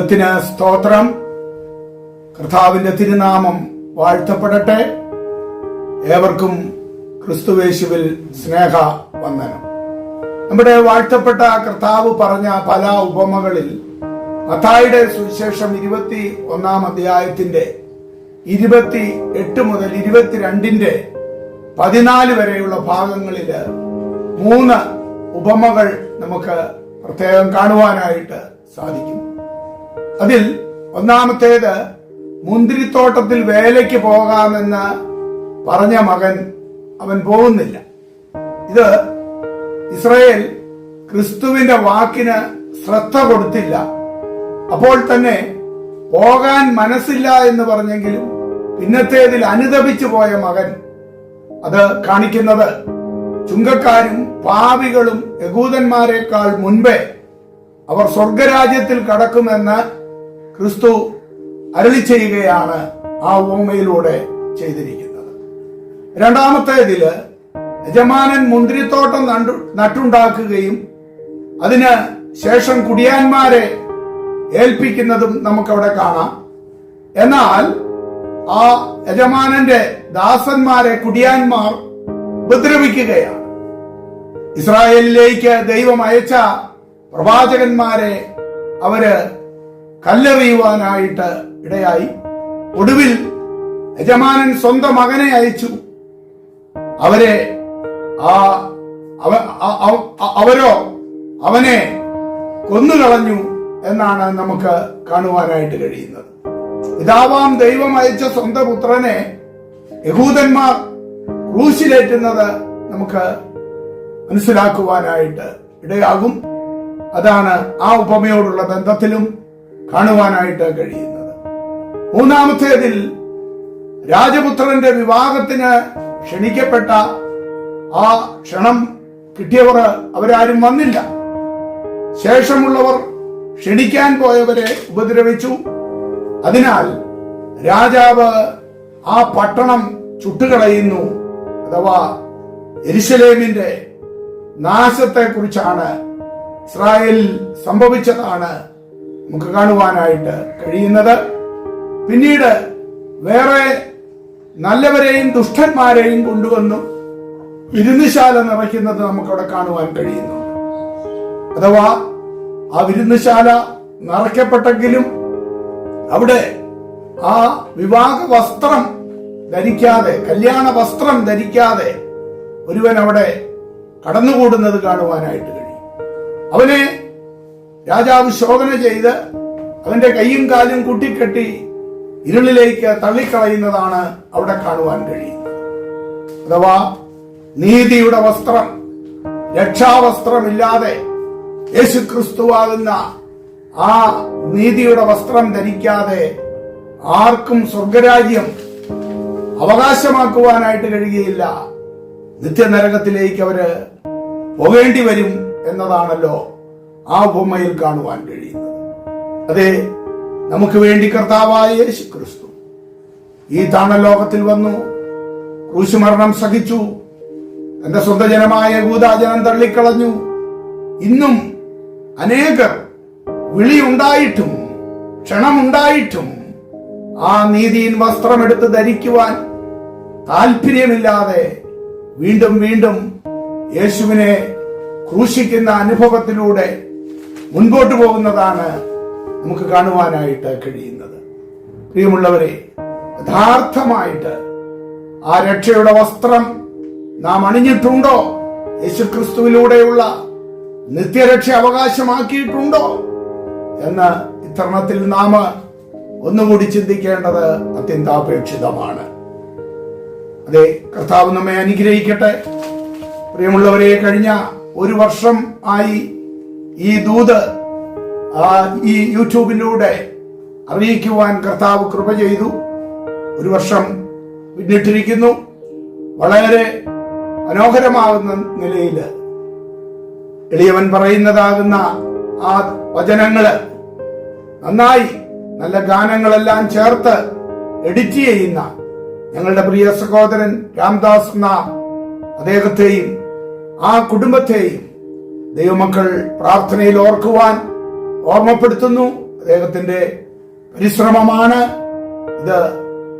ദൈവത്തിന് സ്തോത്രം. കർത്താവിന്റെ തിരുനാമം വാഴ്ത്തപ്പെടട്ടെ. ഏവർക്കും ക്രിസ്തുവേശുവിൽ സ്നേഹ വന്ദനം. നമ്മുടെ വാഴ്ത്തപ്പെട്ട കർത്താവ് പറഞ്ഞ പല ഉപമകളിൽ മത്തായിയുടെ സുവിശേഷം ഇരുപത്തി ഒന്നാം അധ്യായത്തിന്റെ ഇരുപത്തി എട്ട് മുതൽ ഇരുപത്തിരണ്ടിന്റെ പതിനാല് വരെയുള്ള ഭാഗങ്ങളിൽ മൂന്ന് ഉപമകൾ നമുക്ക് പ്രത്യേകം കാണുവാനായിട്ട് സാധിക്കും. അതിൽ ഒന്നാമത്തേത് മുന്തിരിത്തോട്ടത്തിൽ വേലയ്ക്ക് പോകാമെന്ന് പറഞ്ഞ മകൻ അവൻ പോകുന്നില്ല. ഇത് ഇസ്രയേൽ ക്രിസ്തുവിന്റെ വാക്കിന് ശ്രദ്ധ കൊടുത്തില്ല. അപ്പോൾ തന്നെ പോകാൻ മനസ്സില്ല എന്ന് പറഞ്ഞെങ്കിലും പിന്നത്തേതിൽ അനുദപിച്ചു പോയ മകൻ അത് കാണിക്കുന്നത് ചുങ്കക്കാരും പാവികളും യകൂതന്മാരെക്കാൾ മുൻപേ അവർ സ്വർഗരാജ്യത്തിൽ കടക്കുമെന്ന് ക്രിസ്തു അരളി ചെയ്യുകയാണ് ആ ഓമയിലൂടെ ചെയ്തിരിക്കുന്നത്. രണ്ടാമത്തേതിൽ യജമാനൻ മുന്തിരിത്തോട്ടം നട്ടുണ്ടാക്കുകയും അതിന് ശേഷം കുടിയാന്മാരെ ഏൽപ്പിക്കുന്നതും നമുക്കവിടെ കാണാം. എന്നാൽ ആ യജമാനന്റെ ദാസന്മാരെ കുടിയാന്മാർ ഉപദ്രവിക്കുകയാണ്. ഇസ്രായേലിലേക്ക് ദൈവം അയച്ച പ്രവാചകന്മാരെ അവർ കല്ലെറിയുവാനായിട്ട് ഇടയായി. ഒടുവിൽ യജമാനൻ സ്വന്തം മകനെ അയച്ചു. അവരെ ആ അവരോ അവനെ കൊന്നുകളഞ്ഞു എന്നാണ് നമുക്ക് കാണുവാനായിട്ട് കഴിയുന്നത്. പിതാവാം ദൈവം അയച്ച സ്വന്തം പുത്രനെ യഹൂദന്മാർ ക്രൂശിലേറ്റുന്നത് നമുക്ക് മനസ്സിലാക്കുവാനായിട്ട് ഇടയാകും. അതാണ് ആ ഉപമയോടുള്ള ബന്ധത്തിലും കാണുവാനായിട്ട് കഴിയുന്നത്. മൂന്നാമത്തേതിൽ രാജപുത്രന്റെ വിവാഹത്തിന് ക്ഷണിക്കപ്പെട്ട ആ ക്ഷണം കിട്ടിയവർ അവരാരും വന്നില്ല. ശേഷമുള്ളവർ ക്ഷണിക്കാൻ പോയവരെ ഉപദ്രവിച്ചു. അതിനാൽ രാജാവ് ആ പട്ടണം ചുട്ടുകളയുന്നു അഥവാ എരിശലേമിന്റെ നാശത്തെ കുറിച്ചാണ് ഇസ്രായേലിൽ സംഭവിച്ചതാണ് നമുക്ക് കാണുവാനായിട്ട് കഴിയുന്നത്. പിന്നീട് വേറെ നല്ലവരെയും ദുഷ്ടന്മാരെയും കൊണ്ടുവന്നു വിരുന്നുശാല നിറയ്ക്കുന്നത് നമുക്കവിടെ കാണുവാൻ കഴിയുന്നു. അഥവാ ആ വിരുന്നുശാല നിറയ്ക്കപ്പെട്ടെങ്കിലും അവിടെ ആ വിവാഹ വസ്ത്രം ധരിക്കാതെ കല്യാണ വസ്ത്രം ധരിക്കാതെ ഒരുവൻ അവിടെ കടന്നുകൂടുന്നത് കാണുവാനായിട്ട് കഴിയും. അവനെ രാജാവ് ശോധന ചെയ്ത് അവന്റെ കൈയും കാലും കൂട്ടിക്കെട്ടി ഇരുളിലേക്ക് തള്ളിക്കളയുന്നതാണ് അവിടെ കാണുവാൻ കഴിയുന്നത്. അഥവാ നീതിയുടെ വസ്ത്രം രക്ഷാവസ്ത്രമില്ലാതെ യേശുക്രിസ്തുവാകുന്ന ആ നീതിയുടെ വസ്ത്രം ധരിക്കാതെ ആർക്കും സ്വർഗരാജ്യം അവകാശമാക്കുവാനായിട്ട് കഴിയുകയില്ല. നിത്യനരകത്തിലേക്ക് അവർ പോകേണ്ടി വരും എന്നതാണല്ലോ ആ ഉപമയിൽ കാണുവാൻ കഴിയുന്നത്. അതെ നമുക്ക് വേണ്ടി കർത്താവായ യേശു ക്രിസ്തു ഈ താണ ലോകത്തിൽ വന്നു ക്രൂശുമരണം സഹിച്ചു തന്റെ സ്വന്തം ജനമായ ഗൂതാജനം തള്ളിക്കളഞ്ഞു. ഇന്നും അനേകർ വിളിയുണ്ടായിട്ടും ക്ഷണമുണ്ടായിട്ടും ആ നീതിയിൽ വസ്ത്രമെടുത്ത് ധരിക്കുവാൻ താല്പര്യമില്ലാതെ വീണ്ടും വീണ്ടും യേശുവിനെ ക്രൂശിക്കുന്ന അനുഭവത്തിലൂടെ മുൻപോട്ട് പോകുന്നതാണ് നമുക്ക് കാണുവാനായിട്ട് കഴിയുന്നത്. പ്രിയമുള്ളവരെ യഥാർത്ഥമായിട്ട് ആ രക്ഷയുടെ വസ്ത്രം നാം അണിഞ്ഞിട്ടുണ്ടോ? യേശുക്രിസ്തുവിലൂടെയുള്ള നിത്യരക്ഷ അവകാശമാക്കിയിട്ടുണ്ടോ? എന്ന് ഇത്തരണത്തിൽ നാം ഒന്നുകൂടി ചിന്തിക്കേണ്ടത് അത്യന്താപേക്ഷിതമാണ്. അതെ കർത്താവ് നമ്മെ അനുഗ്രഹിക്കട്ടെ. പ്രിയമുള്ളവരെ കഴിഞ്ഞ ഒരു വർഷം ആയി ഈ ദൂത് ഈ യൂട്യൂബിലൂടെ അറിയിക്കുവാൻ കർത്താവ് കൃപ ചെയ്തു. ഒരു വർഷം പിന്നിട്ടിരിക്കുന്നു. വളരെ മനോഹരമാകുന്ന നിലയിൽ എളിയവൻ പറയുന്നതാകുന്ന ആ വചനങ്ങൾ നന്നായി നല്ല ഗാനങ്ങളെല്ലാം ചേർത്ത് എഡിറ്റ് ചെയ്യുന്ന ഞങ്ങളുടെ പ്രിയ സഹോദരൻ രാംദാസ് എന്ന അദ്ദേഹത്തെയും ആ കുടുംബത്തെയും ദൈവമക്കൾ പ്രാർത്ഥനയിൽ ഓർക്കുവാൻ ഓർമ്മപ്പെടുത്തുന്നു. അദ്ദേഹത്തിന്റെ പരിശ്രമമാണ് ഇത്.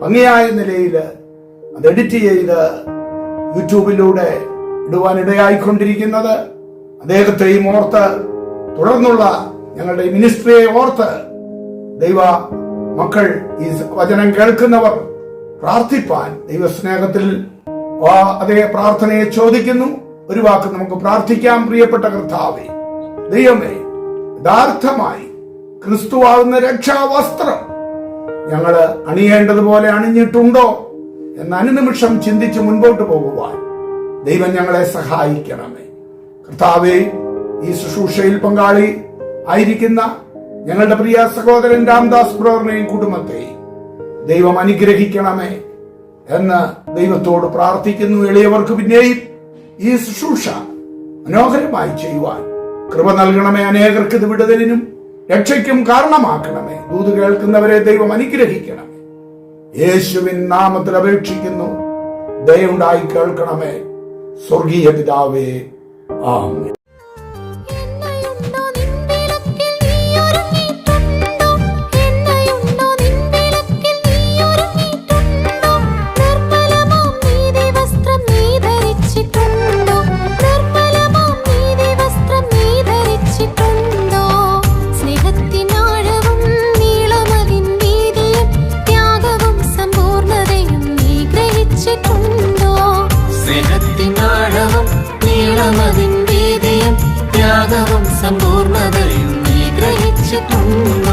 ഭംഗിയായ നിലയിൽ അത് എഡിറ്റ് ചെയ്ത് യൂട്യൂബിലൂടെ ഇടുവാനിടയായിക്കൊണ്ടിരിക്കുന്നത് അദ്ദേഹത്തെയും ഓർത്ത് തുടർന്നുള്ള ഞങ്ങളുടെ മിനിസ്ട്രിയെ ഓർത്ത് ദൈവ മക്കൾ ഈ വചനം കേൾക്കുന്നവർ പ്രാർത്ഥിപ്പാൻ ദൈവസ്നേഹത്തിൽ അതേ പ്രാർത്ഥനയെ ചോദിക്കുന്നു. ഒരു വാക്ക് നമുക്ക് പ്രാർത്ഥിക്കാം പ്രിയപ്പെട്ട കർത്താവേ. ദൈവമേ യഥാർത്ഥമായി ക്രിസ്തുവാകുന്ന രക്ഷാവസ്ത്രം ഞങ്ങൾ അണിയേണ്ടതുപോലെ അണിഞ്ഞിട്ടുണ്ടോ എന്ന് അനുനിമിഷം ചിന്തിച്ച് മുൻപോട്ട് പോകുവാൻ ദൈവം ഞങ്ങളെ സഹായിക്കണമേ. കർത്താവെ ഈ ശുശ്രൂഷയിൽ പങ്കാളി ആയിരിക്കുന്ന ഞങ്ങളുടെ പ്രിയ സഹോദരൻ രാംദാസ് ബ്രോറിനെയും കുടുംബത്തെയും ദൈവം അനുഗ്രഹിക്കണമേ എന്ന് ദൈവത്തോട് പ്രാർത്ഥിക്കുന്നു. എളിയവർക്ക് പിന്നെയും ഈ ശുശ്രൂഷ മനോഹരമായി ചെയ്യുവാൻ. കൃപ നൽകണമേ അനേകർക്ക് ഇത് വിടുതലിനും രക്ഷയ്ക്കും കാരണമാക്കണമേ. ദൂത് കേൾക്കുന്നവരെ ദൈവം അനുഗ്രഹിക്കണമേ. യേശുവിൻ നാമത്തിൽ അപേക്ഷിക്കുന്നു. ദയുണ്ടായി കേൾക്കണമേ. സ്വർഗീയ പിതാവേ ആമേൻ. tu